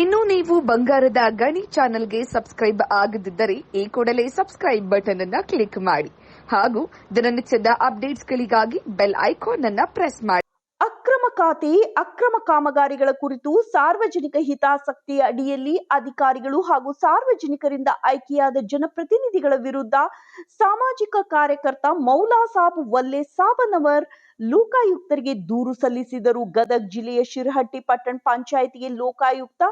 ಇನ್ನು ನೀವು ಬಂಗಾರದ ಗಣಿ ಚಾನೆಲ್ಗೆ ಸಬ್ಸ್ಕ್ರೈಬ್ ಆಗದಿದ್ದರೆ ಈ ಕೂಡಲೇ ಸಬ್ಸ್ಕ್ರೈಬ್ ಬಟನ್ ಅನ್ನು ಕ್ಲಿಕ್ ಮಾಡಿ. ಹಾಗೂ ದಿನನಿತ್ಯದ ಅಪ್ಡೇಟ್ಸ್ಗಳಿಗಾಗಿ ಬೆಲ್ ಐಕಾನ್ ಅನ್ನು ಪ್ರೆಸ್ ಮಾಡಿ. ಅಕ್ರಮ ಖಾತೆ, ಅಕ್ರಮ ಕಾಮಗಾರಿಗಳ ಕುರಿತು ಸಾರ್ವಜನಿಕ ಹಿತಾಸಕ್ತಿಯ ಅಡಿಯಲ್ಲಿ ಅಧಿಕಾರಿಗಳು ಹಾಗೂ ಸಾರ್ವಜನಿಕರಿಂದ ಆಯ್ಕೆಯಾದ ಜನಪ್ರತಿನಿಧಿಗಳ ವಿರುದ್ಧ ಸಾಮಾಜಿಕ ಕಾರ್ಯಕರ್ತ ಮೌಲಾ ಸಾಬ್ ವಲ್ಲೆ ಸಾಬನವರ್ ಲೋಕಾಯುಕ್ತರಿಗೆ ದೂರು ಸಲ್ಲಿಸಿದರು. ಗದಗ ಜಿಲ್ಲೆಯ ಶಿರಹಟ್ಟಿ ಪಟ್ಟಣ ಪಂಚಾಯಿತಿಗೆ ಲೋಕಾಯುಕ್ತ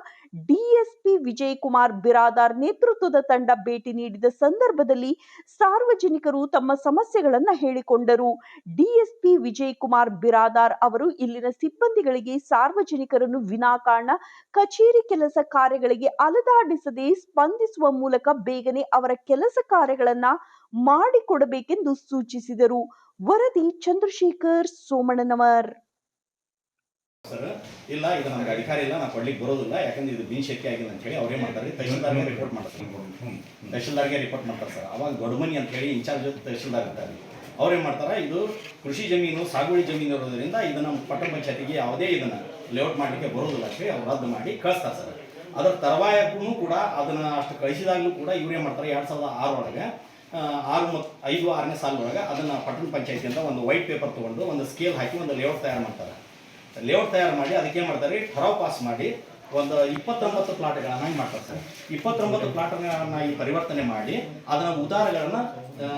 ಡಿಎಸ್ಪಿ ವಿಜಯ್ ಕುಮಾರ್ ಬಿರಾದಾರ್ ನೇತೃತ್ವದ ತಂಡ ಭೇಟಿ ನೀಡಿದ ಸಂದರ್ಭದಲ್ಲಿ ಸಾರ್ವಜನಿಕರು ತಮ್ಮ ಸಮಸ್ಯೆಗಳನ್ನು ಹೇಳಿಕೊಂಡರು. ಡಿಎಸ್ಪಿ ವಿಜಯ್ ಕುಮಾರ್ ಬಿರಾದಾರ್ ಅವರು, ಇಲ್ಲಿನ ಸಿಬ್ಬಂದಿಗಳಿಗೆ ಸಾರ್ವಜನಿಕರನ್ನು ವಿನಾಕಾರಣ ಕಚೇರಿ ಕೆಲಸ ಕಾರ್ಯಗಳಿಗೆ ಅಲದಾಡಿಸದೆ ಸ್ಪಂದಿಸುವ ಮೂಲಕ ಬೇಗನೆ ಅವರ ಕೆಲಸ ಕಾರ್ಯಗಳನ್ನ ಮಾಡಿಕೊಡಬೇಕೆಂದು ಸೂಚಿಸಿದರು. ವರದಿ ಚಂದ್ರಶೇಖರ್ ಸೋಮಣ್ಣನವರ್. ಸರ್, ಇಲ್ಲ, ಇದು ನಮ್ಗೆ ಅಧಿಕಾರ ಇಲ್ಲ ನಾವು ಕೊಡ್ಲಿಕ್ಕೆ ಬರೋದಿಲ್ಲ, ಯಾಕಂದ್ರೆ ಇದು ಬಿನ್ ಶಕ್ತಿ ಆಗಿಲ್ಲ ಅಂತ ಹೇಳಿ ಅವ್ರೇ ಮಾಡ್ತಾರೆ. ತಹಶೀಲ್ದಾರ್ಗೆ ರಿಪೋರ್ಟ್ ಮಾಡ್ತಾರೆ. ತಹಶೀಲ್ದಾರ್ಗೆ ರಿಪೋರ್ಟ್ ಮಾಡ್ತಾರೆ ಸರ್. ಅವಾಗ ಗಡಮನಿ ಅಂತ ಹೇಳಿ ಇನ್ಚಾರ್ಜ್ ತಹಶೀಲ್ದಾರ್ ಇರ್ತಾರೆ. ಅವ್ರೇನ್ ಮಾಡ್ತಾರೆ, ಇದು ಕೃಷಿ ಜಮೀನು, ಸಾಗುವಳಿ ಜಮೀನು ಇರೋದ್ರಿಂದ ಇದನ್ನ ಪಟ್ಟಣ ಪಂಚಾಯತಿಗೆ ಯಾವುದೇ ಇದನ್ನ ಲೇಔಟ್ ಮಾಡಲಿಕ್ಕೆ ಬರೋದಿಲ್ಲ ಅಂತ ಹೇಳಿ ಅವ್ರು ರದ್ದು ಮಾಡಿ ಕಳಿಸ್ತಾರೆ ಸರ್. ಅದರ ತರುವಾಯಕ್ಕೂ ಕೂಡ ಅದನ್ನ ಅಷ್ಟು ಕಳಿಸಿದಾಗಲೂ ಕೂಡ ಇವ್ರೇನ್ ಮಾಡ್ತಾರೆ, ಎರಡ್ ಸಾವಿರದ ಆರೊಳಗೆ ಆರು ಮತ್ತು ಐದು ಆರನೇ ಸಾಲೊಳಗೆ ಅದನ್ನು ಪಟ್ಟಣ ಪಂಚಾಯತಿಯಿಂದ ಒಂದು ವೈಟ್ ಪೇಪರ್ ತೊಗೊಂಡು ಒಂದು ಸ್ಕೇಲ್ ಹಾಕಿ ಒಂದು ಲೇಔಟ್ ತಯಾರು ಮಾಡ್ತಾರೆ. ಲೇಔಟ್ ತಯಾರು ಮಾಡಿ ಅದಕ್ಕೆ ಏನು ಮಾಡ್ತಾರೆ ಠರಾವ್ ಪಾಸ್ ಮಾಡಿ ಒಂದು ಇಪ್ಪತ್ತೊಂಬತ್ತು ಪ್ಲಾಟ್ಗಳನ್ನು ಹಂಗೆ ಮಾಡ್ತಾರೆ ಸರ್. ಇಪ್ಪತ್ತೊಂಬತ್ತು ಪ್ಲಾಟ್ಗಳನ್ನ ಈ ಪರಿವರ್ತನೆ ಮಾಡಿ ಅದನ್ನು ಉದಾರಗಳನ್ನ ಆ,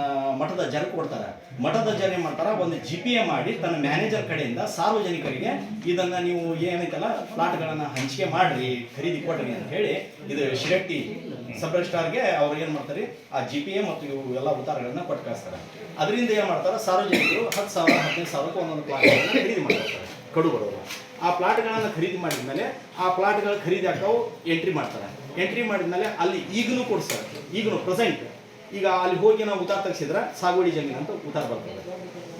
ಮಠದ ಜನ ಕೊಡ್ತಾರೆ. ಮಠದ ಜನ ಏನು ಮಾಡ್ತಾರೆ? ಒಂದು ಜಿ ಪಿ ಎ ಮಾಡಿ ತನ್ನ ಮ್ಯಾನೇಜರ್ ಕಡೆಯಿಂದ ಸಾರ್ವಜನಿಕರಿಗೆ ಇದನ್ನು ನೀವು ಏನೈತಲ್ಲ ಪ್ಲಾಟ್ಗಳನ್ನು ಹಂಚಿಕೆ ಮಾಡಿರಿ ಖರೀದಿ ಕೊಡ್ರಿ ಅಂತ ಹೇಳಿ ಇದು ಶಿರಟ್ಟಿ ಸಬ್ ಸ್ಟಾರ್ಗೆ ಅವ್ರು ಏನು ಮಾಡ್ತಾರೆ? ಆ ಜಿ ಪಿ ಎ ಮತ್ತು ಇವು ಎಲ್ಲ ಉತ್ತಾರಗಳನ್ನ ಕೊಟ್ಟು ಕಳಿಸ್ತಾರೆ. ಅದರಿಂದ ಏನು ಮಾಡ್ತಾರೆ? ಸಾರ್ವಜನಿಕರು ಹತ್ತು ಸಾವಿರ, ಹದಿನೈದು ಸಾವಿರಕ್ಕೆ ಒಂದೊಂದು ಪ್ಲಾಟ್ಗಳನ್ನ ಖರೀದಿ ಮಾಡ್ತಾರೆ. ಕಡು ಬರೋರು ಆ ಪ್ಲಾಟ್ಗಳನ್ನು ಖರೀದಿ ಮಾಡಿದ ಮೇಲೆ ಆ ಪ್ಲಾಟ್ಗಳ ಖರೀದಿ ಹಾಕವು ಎಂಟ್ರಿ ಮಾಡ್ತಾರೆ. ಎಂಟ್ರಿ ಮಾಡಿದ್ಮೇಲೆ ಅಲ್ಲಿ ಈಗಲೂ ಕೊಡಿಸ್ತಾರೆ. ಈಗಲೂ ಪ್ರೆಸೆಂಟ್ ಈಗ ಅಲ್ಲಿ ಹೋಗಿ ನಾವು ಉತ್ತಾರ ತೆಗೆಸಿದ್ರೆ ಸಾಗುವಳಿ ಜಮೀನು ಅಂತ ಉತ್ತಾರ ಬರ್ತದೆ.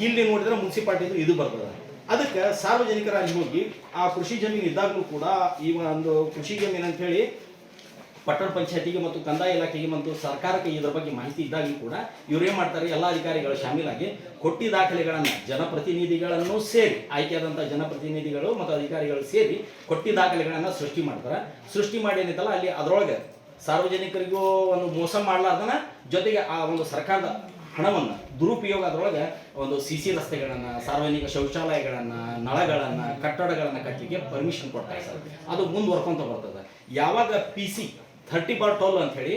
ಇಲ್ಲಿ ನೋಡಿದ್ರೆ ಮುನ್ಸಿಪಾಲ್ಟಿದು ಇದು ಬರ್ತದೆ. ಅದಕ್ಕೆ ಸಾರ್ವಜನಿಕರ ಅಲ್ಲಿ ಹೋಗಿ ಆ ಕೃಷಿ ಜಮೀನು ಇದ್ದಾಗಲೂ ಕೂಡ ಈ ಒಂದು ಕೃಷಿ ಜಮೀನು ಅಂತ ಹೇಳಿ ಪಟ್ಟಣ ಪಂಚಾಯತಿಗೆ ಮತ್ತು ಕಂದಾಯ ಇಲಾಖೆಗೆ ಮತ್ತು ಸರ್ಕಾರಕ್ಕೆ ಇದರ ಬಗ್ಗೆ ಮಾಹಿತಿ ಇದ್ದಾಗಲೂ ಕೂಡ ಇವರೇನು ಮಾಡ್ತಾರೆ, ಎಲ್ಲ ಅಧಿಕಾರಿಗಳು ಶಾಮೀಲಾಗಿ ಕೊಟ್ಟಿ ದಾಖಲೆಗಳನ್ನು ಜನಪ್ರತಿನಿಧಿಗಳನ್ನು ಸೇರಿ ಆಯ್ಕೆಯಾದಂಥ ಜನಪ್ರತಿನಿಧಿಗಳು ಮತ್ತು ಅಧಿಕಾರಿಗಳು ಸೇರಿ ಕೊಟ್ಟಿ ದಾಖಲೆಗಳನ್ನು ಸೃಷ್ಟಿ ಮಾಡ್ತಾರೆ. ಸೃಷ್ಟಿ ಮಾಡಿ ಏನೈತಲ್ಲ ಅಲ್ಲಿ ಅದರೊಳಗೆ ಸಾರ್ವಜನಿಕರಿಗೂ ಒಂದು ಮೋಸ ಮಾಡಲಾರ್ದನ ಜೊತೆಗೆ ಆ ಒಂದು ಸರ್ಕಾರದ ಹಣವನ್ನು, ದುರುಪಯೋಗ ಅದರೊಳಗೆ ಒಂದು ಸಿ ಸಿ ರಸ್ತೆಗಳನ್ನು, ಸಾರ್ವಜನಿಕ ಶೌಚಾಲಯಗಳನ್ನು, ನಳಗಳನ್ನು, ಕಟ್ಟಡಗಳನ್ನು ಕಟ್ಟಲಿಕ್ಕೆ ಪರ್ಮಿಷನ್ ಕೊಡ್ತಾರೆ ಸರ್. ಅದು ಮುಂದುವರ್ಕೊಂತ ಬರ್ತದೆ. ಯಾವಾಗ ಪಿ ಸಿ ಥರ್ಟಿ ಬಾರ್ ಟೋಲ್ ಅಂತ ಹೇಳಿ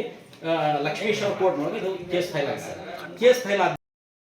ಲಕ್ಷ್ಮೇಶ್ವರ ಕೋರ್ಟ್ ನೋಡಿ ಇದು ಕೇಸ್ ಫೈಲ್ ಆಗಿದೆ. ಕೇಸ್ ಫೈಲ್ ಆದ